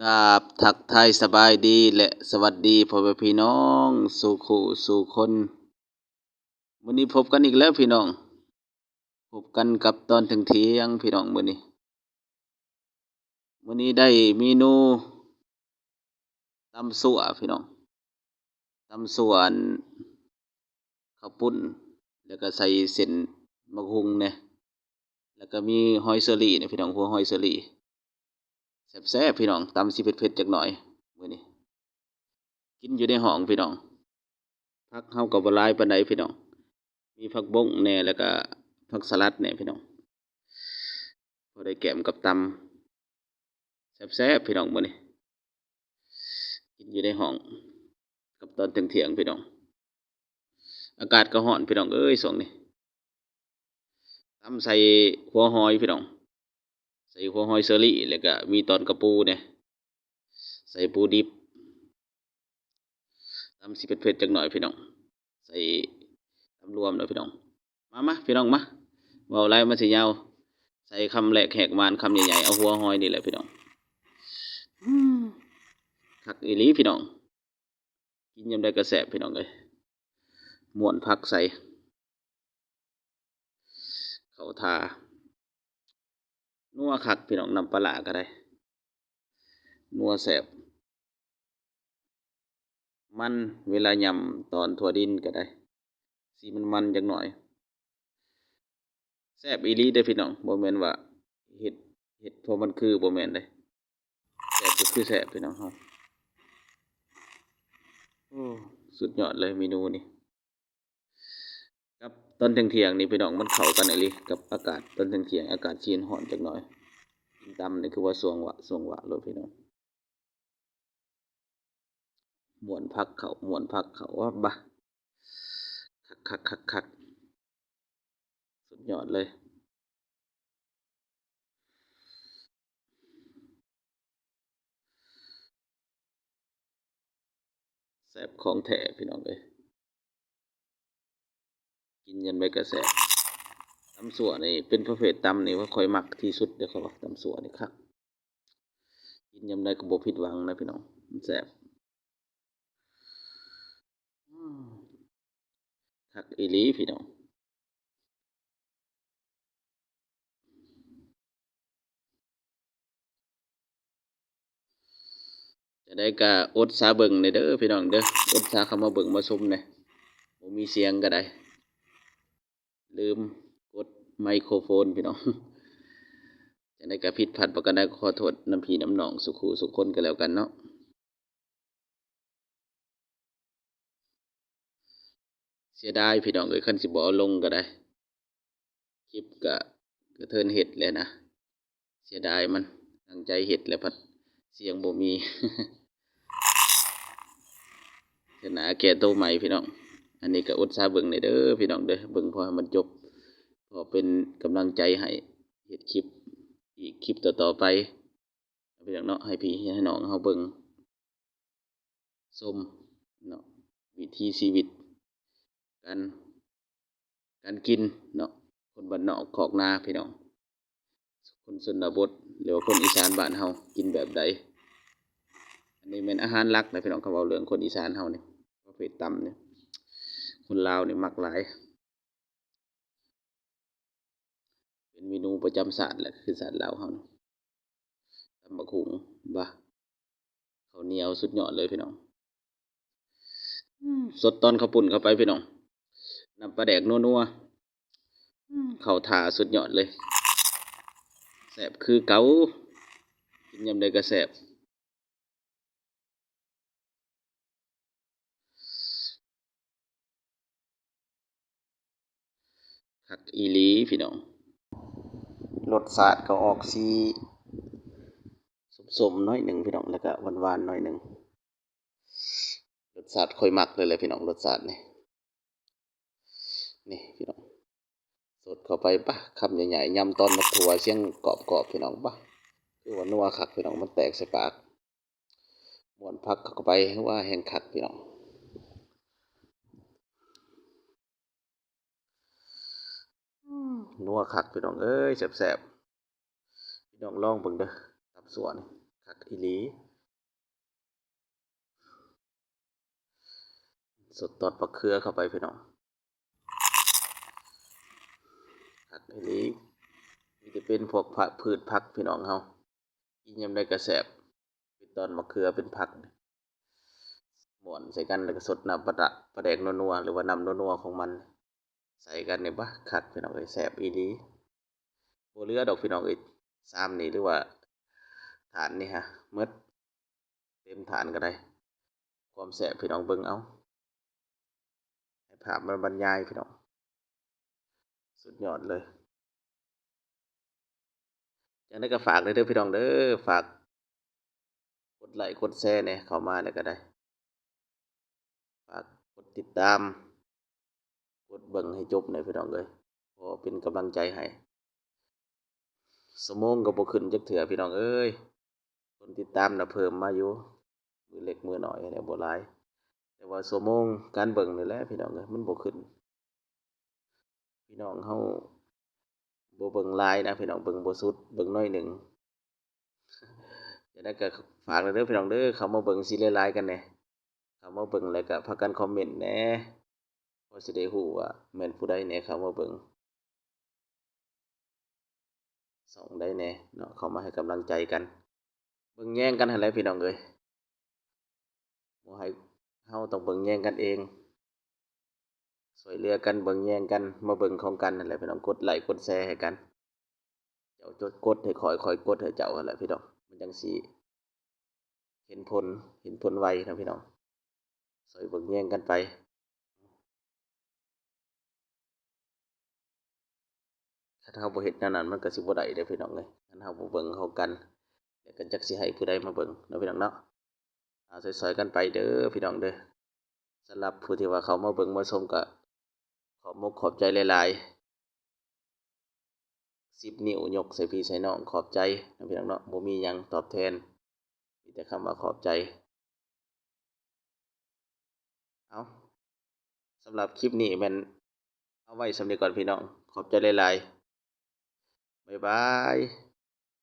กราบทักทายสบายดีและสวัสดีพ่อแม่พี่น้องสู่คู่สู่คนวันนี้พบกันอีกแล้วพี่น้อง พบกันกับตอนถึงเที่ยงพี่น้องมื้อนี้มื้อนี้ได้เมนูตำสั่วพี่น้องตำส่วนข้าวปุ้น แล้วก็ใส่เส้นมะฮุงเนี่ยแล้วก็มีหอยเชอรี่เนี่ยพี่น้องหัวหอยเชอรี่ แซ่บๆพี่น้องตำสิเผ็ดๆจักหน่อยมื้อนี้กินอยู่ในห้องพี่น้องผักเฮาก็บ่หลายปานใดพี่น้องมีผักบงแหน่แล้วก็ผักสลัดแหน่พี่น้องพอได้แกมกับตำแซ่บๆพี่น้องมื้อนี้กินอยู่ในห้องกับตอนเที่ยงๆพี่น้องอากาศก็ร้อนพี่น้องเอ้ยช่วงนี้ตำใส่หัวหอยพี่น้อง ใส่หัวหอยเชอรี่แล้วก็มีตอนกระปูเนี่ยใส่ปูดิบตำสิเผ็ดๆจักหน่อยพี่น้อง ใส่ตำรวมเนาะพี่น้อง มามาพี่น้องมาเว้าไรมาสิยาว ใส่คำแหลกแหกมานคำใหญ่ๆเอาหัวหอยนี่แหละพี่น้องคักอีลีพี่น้อง กินยามใดก็แซ่บพี่น้องเอ้ยม่วนพักใส่เขาทา นัวคักพี่น้องนำปลาร้าก็ได้ นัวแซ่บมันเวลายำตอนถั่วดินก็ได้ สีมันมันจักหน่อยแซ่บอีลีเด้พี่น้องบ่แมนว่าเฮ็ดเฮ็ดพราะมันคือบ่แมนเด้แซ่บก็คือแซ่บพี่น้องเฮาโอ้สุดยอดเลยเมนูนี้ ตอนเที่ยงๆนี่พี่น้องมันเข้ากันอีหลีกับอากาศตอนเที่ยงๆอากาศชื้นร้อนจักหน่อยกินตำนี่คือว่าสวงวะสวงวะเลยพี่น้องมวนพักเขามวนพักเขาว่าบะคักคักคักคักสุดยอดเลยแซ่บของแท้พี่น้องเอ้ย กินยันไปกระแสตำสัวนี่เป็นประเภทตำนี่ว่าค่อยมักที่สุดเด้อครับว่าตำสัวนี่คักกินยำใดก็บ่ผิดหวังนะพี่น้องมันแซ่บคักอีลีพี่น้องจะได้ก็อดสาเบิงในเด้อพี่น้องเด้ออดสาเขามาเบิงมาชมหน่ยมีเสียงก็ได้ ลืมกดไมโครโฟนพี่น้องจะได้กระผิดพลาดประกันได้ขอโทษน้ำพีน้ำหนองสุขูสุขคนกันแล้วกันเนาะเสียดายพี่น้องเอ้ยคันสิบเอาลงก็ได้ คลิปก็กระเทินเห็ดเลยนะ เสียดายมันตั้งใจเห็ดแล้วพัดเสียงบ่มีเสนาแก่โตใหม่พี่น้อง อันนี้ก็อดซาเบิ่งในอยเด้อพี่น้องเด้อเบิ่งพอมันจบพอเป็นกำลังใจให้เฮ็ดคลิปอีกคลิปต่อๆไปพี่น้องเนาะให้พี่ให้น้องเฮาเบิ่งชมเนาะวิถีชีวิตการการกินเนาะคนบ้านนอกขอกนาพี่น้องคนชนบทหรือว่าคนอีสานบ้านเฮากินแบบใดอันนี้เป็นอาหารหลักนะพี่น้องเขาเว้าเรื่องคนอีสานเฮานี่ประเภทตำเนี่ย คนลาวนี่มักหลาย เป็นเมนูประจำศาสตร์แหละคือศาสตร์ลาวเฮานะตำบักหุงบ่ะข้าวเหนียวสุดยอดเลยพี่น้องสดตอนข้าวปุ่นเข้าไปพี่น้องน้ำปลาแดกนัวๆเข้าทาสุดยอดเลยแซ่บคือเก๋ากินยำใดก็แซ่บ คักอีลีพี่น้องรสชาติก็ออกสีสมๆน้อยหนึ่งพี่น้องแล้วก็หวานๆหน่อยหนึ่งรสชาติค่อยมักเลยแหละพี่น้องรสชาตินี่นี่พี่น้องสดเข้าไปปะคำใหญ่ๆยำตอนมะถั่วเสียงกรอบๆพี่น้องปะคือว่านัวคักพี่น้องมันแตกใส่ปากมวนพักเข้าไปว่าแห้งคักพี่น้อง นัวคักพี่น้องเอ้ยแซ่บๆพี่น้องลองเบิ่งเด้อตำสัวนคักอีหลีสดตอดปลาเคือเข้าไปพี่น้องคักอีหลีมีแต่เป็นพวกผักพืชผักพี่น้องเฮากินยามใดก็แซ่บเป็นตอนมะเขือเป็นผักหม่วนใส่กันแล้วก็สดน้ำปลาดะปลาแดกนัวๆหรือว่าน้ำนัวๆของมัน ใส่กันเนี่ยบะคักพี่น้องเอ้ยแซ่บอีหลีบ่เลือดอกพี่น้องเอ้ยซ้ำนี่หรือว่าฐานนี่ฮะหมดเต็มฐานก็ได้ความแซ่บพี่น้องเบิ่งเอาให้ภาพมันบรรยายพี่น้องสุดยอดเลยจังได้ก็ฝากเลยเด้อพี่น้องเด้อฝากกดไลค์กดแชร์เนี่ยเข้ามาเนี่ยก็ได้ ฝากกดติดตาม ดเบิ่งให้จบหน่อยพี่น้องเอ้ยพอเป็นกำลังใจให้สมองก็บ่ขึ้นจักเถื่อพี่น้องเอ้ยคนติดตามนะเพิ่มมาอยู่มือเล็กมือหน้อยเนี่ยบ่หลาย แต่ว่าสมองการเบิ่งนี่แหละพี่น้องเอ้ยมันบ่ขึ้น พี่น้องเฮาบ่เบิ่งหลายนะพี่น้องเบิ่งบ่สุดเบิ่งน้อยหนึ่งจะได้ก็ฝากเด้อพี่น้องเด้อเขามาเบิ่งสิหลายๆกันแน่เขามาเบิ่งแล้วก็พากันคอมเมนต์แน่ พอสิได้ฮู้ว่าแม่นผู้ใดแหน่เข้ามาเบิ่งสองใดแหน่เนาะเขามาให้กำลังใจกันเบิ่งแย่งกันหั่นแหละพี่น้องเอ้ยบ่ให้เฮาต้องเบิ่งแย่งกันเองช่วยเหลือกันเบิ่งแย่งกันมาเบิ่งของกันนั่นแหละพี่น้องกดไลค์กดแชร์ให้กัน เจ้าจดกดให้คอยคอยกดให้เจ้าหั่นแหละพี่น้องมันจังสิเห็นผลเห็นผลไวนะพี่น้องช่วยเบิ่งแย่งกันไป ถ้าเฮาบ่เฮ็ดแนวนั้นมันก็สิบ่ได้เด้พี่น้องเอ้ยคันเฮาบ่เบิ่งเขากันแล้วก็จักสิให้ผู้ใดมาเบิ่งเนาะพี่น้องเนาะเอาซอยๆกันไปเด้อพี่น้องเด้อสำหรับผู้ที่ว่าเขามาเบิ่งมาชมก็ขอบมกขอบใจหลายๆ10นิ้วยกใส่พี่ใส่น้องขอบใจนะพี่น้องเนาะบ่มีหยังตอบแทนมีแต่คำว่าขอบใจเอาสำหรับคลิปนี้ม่นเอาไว้สำนี้ก่อนพี่น้องขอบใจหลายๆ บ๊ายบาย